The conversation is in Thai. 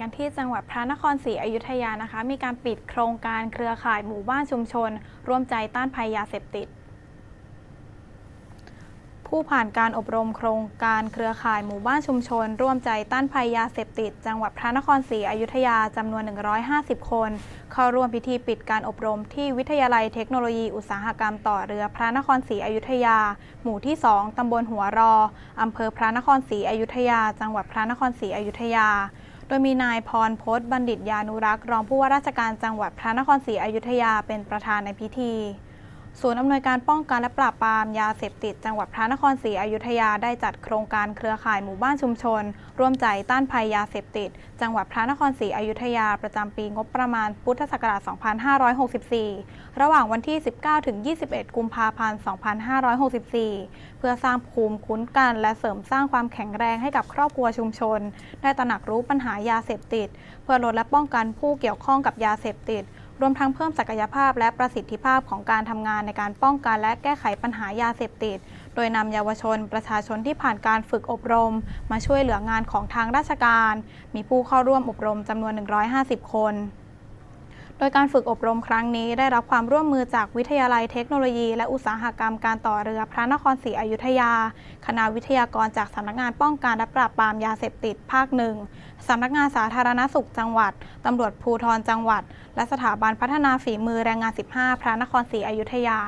กันที่จังหวัดพระนครศรีอยุธยานะคะ มีการปิดโครงการเครือข่ายหมู่บ้านชุมชน ร่วมใจต้านภัยยาเสพติด ผู้ผ่านการอบรมโครงการเครือข่ายหมู่บ้านชุมชน ร่วมใจต้านภัยยาเสพติด จังหวัดพระนครศรีอยุธยาจำนวน 150 คน เข้าร่วมพิธีปิดการอบรมที่วิทยาลัยเทคโนโลยีอุตสาหกรรมต่อเรือพระนครศรีอยุธยา หมู่ที่ 2 ตำบลหัวรออำเภอพระนครศรีอยุธยา จังหวัดพระนครศรีอยุธยา โดยมีนายพรพศบัณฑิตยานุรักษ์ รองผู้ว่าราชการจังหวัดพระนครศรีอยุธยาเป็นประธานในพิธี ศูนย์อำนวยการป้องกันและปราบปรามยาเสพติด จังหวัดพระนครศรีอยุธยาได้จัดโครงการเครือข่ายหมู่บ้านชุมชน ร่วมใจต้านภัยยาเสพติด จังหวัดพระนครศรีอยุธยาประจำปีงบประมาณพุทธศักราช 2564 ระหว่างวันที่ 19 ถึง 21 กุมภาพันธ์ 2564 เพื่อสร้างภูมิคุ้นกันและเสริมสร้างความแข็งแรงให้กับครอบครัวชุมชน ได้ตระหนักรู้ปัญหายาเสพติด เพื่อลดและป้องกันผู้เกี่ยวข้องกับยาเสพติด รวมทั้งเพิ่มศักยภาพและประสิทธิภาพของการทำงานในการป้องกันและแก้ไขปัญหายาเสพติด โดยนำเยาวชน ประชาชนที่ผ่านการฝึกอบรม มาช่วยเหลืองานของทางราชการ มีผู้เข้าร่วมอบรมจำนวน 150 คน ดยการฝึกอบรมครั้งนี้ได้รับความร่วมมือจากวิทยาลัยเทคโนโลยี และอุตสาหกรรมการต่อเรือพระนครศรีอยุธยา คณะวิทยากรจากสำนักงานป้องกันและปราบปรามยาเสพติดภาคหนึ่งสำนักงานสาธารณสุขจังหวัด ตำรวจภูธรจังหวัด และสถาบันพัฒนาฝีมือแรงงาน 15 พระนครศรีอยุธยา